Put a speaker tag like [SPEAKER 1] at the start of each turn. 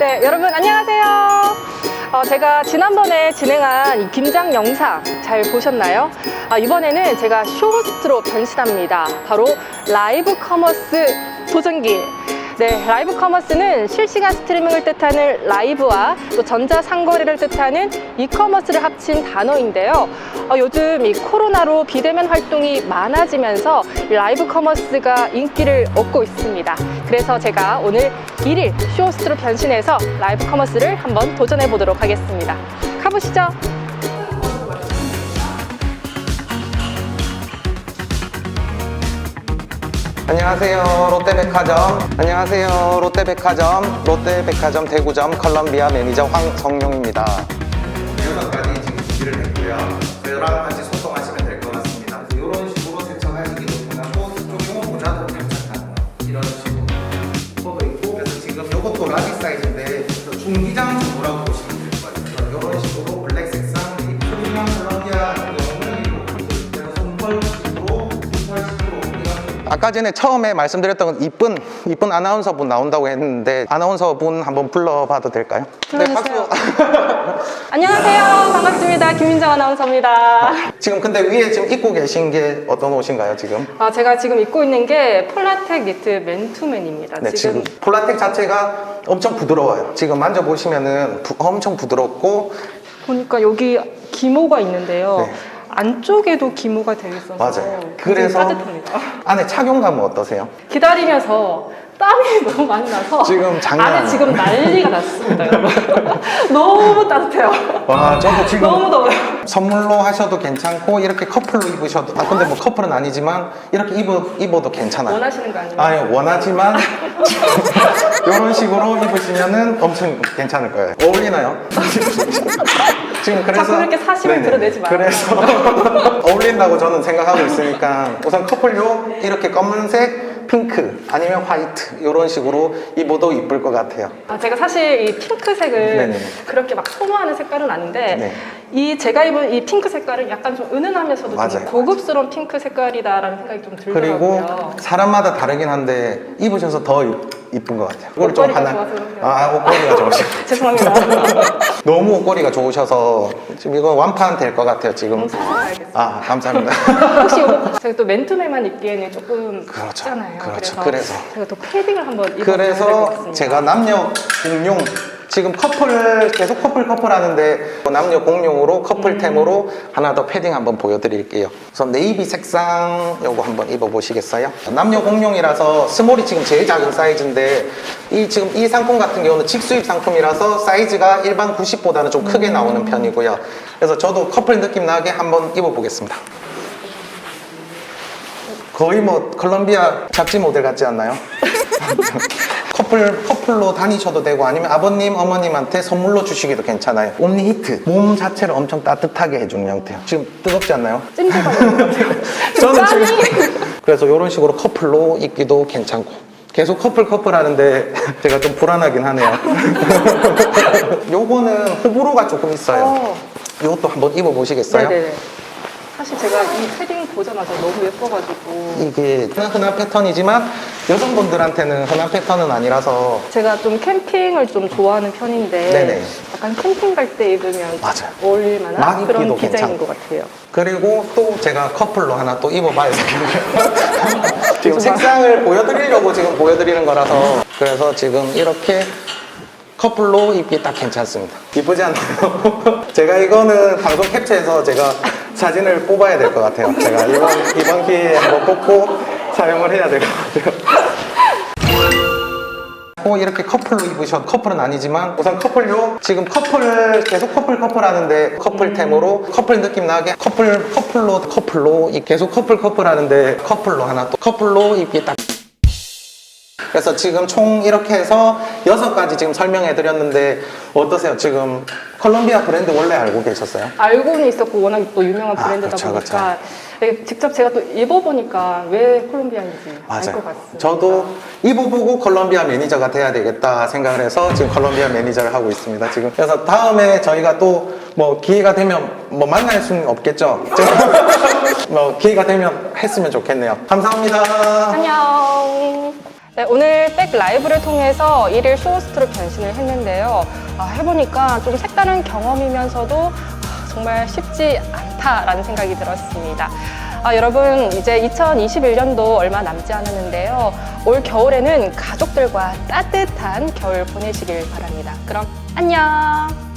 [SPEAKER 1] 네, 여러분 안녕하세요. 어, 제가 지난번에 진행한 이 김장 영상 잘 보셨나요? 아, 이번에는 제가 쇼호스트로 변신합니다. 바로 라이브 커머스 도전기. 네, 라이브 커머스는 실시간 스트리밍을 뜻하는 라이브와 또 전자 상거래를 뜻하는 이커머스를 합친 단어인데요. 어, 요즘 이 코로나로 비대면 활동이 많아지면서 이 라이브 커머스가 인기를 얻고 있습니다. 그래서 제가 오늘 1일 쇼호스트로 변신해서 라이브 커머스를 한번 도전해 보도록 하겠습니다. 가보시죠.
[SPEAKER 2] 안녕하세요. 롯데백화점. 안녕하세요. 롯데백화점. 롯데백화점 대구점 컬럼비아 매니저 황성용입니다. 가지 지금 준비를 했고요. 저랑 같이 소통하시면 될 것 같습니다. 이런 식으로 세척하시기도 편하고 모자도 괜찮다. 이런 식으로 있고 그래서 지금 이것도 라지 사이즈인데 중기장 정도라고 보시면 아까 전에 처음에 말씀드렸던 건 이쁜 이쁜 아나운서분 나온다고 했는데 아나운서분 한번 불러봐도 될까요? 네,
[SPEAKER 1] 불러주세요. 안녕하세요. 반갑습니다. 김민정 아나운서입니다.
[SPEAKER 2] 지금 근데 위에 지금 입고 계신 게 어떤 옷인가요 지금?
[SPEAKER 1] 아, 제가 지금 입고 있는 게 폴라텍 니트 맨투맨입니다.
[SPEAKER 2] 네, 지금 폴라텍 자체가 엄청 부드러워요. 지금 만져보시면은 부- 엄청 부드럽고
[SPEAKER 1] 보니까 여기 기모가 있는데요.
[SPEAKER 2] 네.
[SPEAKER 1] 안쪽에도 기모가 되어 있어서
[SPEAKER 2] 맞아요. 그래서
[SPEAKER 1] 따뜻합니다.
[SPEAKER 2] 안에 착용감은 어떠세요?
[SPEAKER 1] 기다리면서 땀이 너무 많이 나서
[SPEAKER 2] 지금 장난
[SPEAKER 1] 안에
[SPEAKER 2] 아니에요.
[SPEAKER 1] 지금 난리가 났습니다, 여러분. 너무 따뜻해요.
[SPEAKER 2] 와, 저도 지금
[SPEAKER 1] 너무 더워요.
[SPEAKER 2] 선물로 하셔도 괜찮고 이렇게 커플로 입으셔도 아 근데 뭐 커플은 아니지만 이렇게 입어, 입어도 괜찮아요.
[SPEAKER 1] 원하시는 거 아니에요?
[SPEAKER 2] 아니 원하지만 이런 식으로 입으시면은 엄청 괜찮을 거예요. 어울리나요? 지금 그래서
[SPEAKER 1] 자꾸 이렇게 사심을
[SPEAKER 2] 네네.
[SPEAKER 1] 드러내지 말아요.
[SPEAKER 2] 그래서 어울린다고 저는 생각하고 있으니까 우선 커플용 이렇게 검은색, 핑크 아니면 화이트 이런 식으로 입어도 이쁠 것 같아요.
[SPEAKER 1] 아, 제가 사실 이 핑크색을
[SPEAKER 2] 네네.
[SPEAKER 1] 그렇게 막 선호하는 색깔은 아닌데
[SPEAKER 2] 네.
[SPEAKER 1] 이 제가 입은 이 핑크 색깔은 약간 좀 은은하면서도
[SPEAKER 2] 맞아요.
[SPEAKER 1] 좀 고급스러운 핑크 색깔이다라는 생각이 좀 들더라고요.
[SPEAKER 2] 그리고 사람마다 다르긴 한데 입으셔서 더 이- 이쁜 것 같아요. 이걸 좀
[SPEAKER 1] 옷걸이가
[SPEAKER 2] 하나
[SPEAKER 1] 좋아서 그런가요?
[SPEAKER 2] 아 옷걸이가 좋으시고
[SPEAKER 1] 죄송합니다.
[SPEAKER 2] 너무 옷걸이가 좋으셔서 지금 이거 완판 될 것 같아요 지금.
[SPEAKER 1] 가야겠어요.
[SPEAKER 2] 아 감사합니다.
[SPEAKER 1] 혹시 이거 제가 또 맨투맨만 입기에는 조금
[SPEAKER 2] 그렇죠.
[SPEAKER 1] 춥잖아요.
[SPEAKER 2] 그렇죠.
[SPEAKER 1] 그래서,
[SPEAKER 2] 그래서.
[SPEAKER 1] 제가 또 패딩을 한번
[SPEAKER 2] 그래서
[SPEAKER 1] 같습니다.
[SPEAKER 2] 제가 남녀 공용 지금 커플 계속 커플 커플 하는데 남녀 공용으로 커플템으로 하나 더 패딩 한번 보여드릴게요. 우선 네이비 색상 요거 한번 입어보시겠어요? 남녀 공용이라서 스몰이 지금 제일 작은 사이즈인데 이 지금 이 상품 같은 경우는 직수입 상품이라서 사이즈가 일반 90보다는 좀 크게 나오는 편이고요. 그래서 저도 커플 느낌 나게 한번 입어보겠습니다. 거의 뭐 컬럼비아 잡지 모델 같지 않나요? 커플 커플로 다니셔도 되고 아니면 아버님 어머님한테 선물로 주시기도 괜찮아요. 옴니 히트 몸 자체를 엄청 따뜻하게 해주는 형태요. 지금 뜨겁지 않나요?
[SPEAKER 1] 찜질방.
[SPEAKER 2] 저는 지금 그래서 이런 식으로 커플로 입기도 괜찮고 계속 커플 커플 하는데 제가 좀 불안하긴 하네요. 요거는 호불호가 조금 있어요.
[SPEAKER 1] 어.
[SPEAKER 2] 요것도 한번 입어보시겠어요?
[SPEAKER 1] 네네네. 사실 제가 이 패딩 보자마자 너무 예뻐가지고
[SPEAKER 2] 이게 흔한 패턴이지만 여성분들한테는 흔한 패턴은 아니라서
[SPEAKER 1] 제가 좀 캠핑을 좀 좋아하는 편인데
[SPEAKER 2] 네네.
[SPEAKER 1] 약간 캠핑 갈 때 입으면
[SPEAKER 2] 맞아요.
[SPEAKER 1] 어울릴
[SPEAKER 2] 막
[SPEAKER 1] 만한 그런
[SPEAKER 2] 입기도
[SPEAKER 1] 디자인인
[SPEAKER 2] 괜찮고.
[SPEAKER 1] 것 같아요.
[SPEAKER 2] 그리고 또 제가 커플로 하나 또 입어봐야 되겠네요. 지금 색상을 보여드리려고 지금 보여드리는 거라서 그래서 지금 이렇게 커플로 입기 딱 괜찮습니다. 이쁘지 않나요? 제가 이거는 방송 캡처해서 제가 사진을 뽑아야 될 것 같아요. 제가 이번, 이번 기회에 한번 뽑고 사용을 해야 될 것 같아요. 고 이렇게 커플로 입으셔도 커플은 아니지만 우선 커플요 지금 커플 계속 커플 커플 하는데 커플템으로 커플 느낌 나게 커플 커플로 커플로 이 계속 커플 커플 하는데 커플로 하나 또 커플로 입기 딱 그래서 지금 총 이렇게 해서 여섯 가지 지금 설명해 드렸는데 어떠세요? 지금 컬럼비아 브랜드 원래 알고 계셨어요?
[SPEAKER 1] 알고는 있었고 워낙 또 유명한
[SPEAKER 2] 아,
[SPEAKER 1] 브랜드다
[SPEAKER 2] 그렇죠,
[SPEAKER 1] 보니까 네, 직접 제가 또 입어보니까 왜 콜롬비아인지 알 것. 같습니다.
[SPEAKER 2] 저도 입어보고 컬럼비아 매니저가 돼야 되겠다 생각을 해서 지금 컬럼비아 매니저를 하고 있습니다. 지금 그래서 다음에 저희가 또 뭐 기회가 되면 뭐 만날 수는 없겠죠. 뭐 기회가 되면 했으면 좋겠네요. 감사합니다.
[SPEAKER 1] 안녕. 네, 오늘 백 라이브를 통해서 일일 쇼호스트로 변신을 했는데요. 아, 해보니까 좀 색다른 경험이면서도 아, 정말 쉽지 않다라는 생각이 들었습니다. 아, 여러분, 이제 2021년도 얼마 남지 않았는데요. 올 겨울에는 가족들과 따뜻한 겨울 보내시길 바랍니다. 그럼 안녕!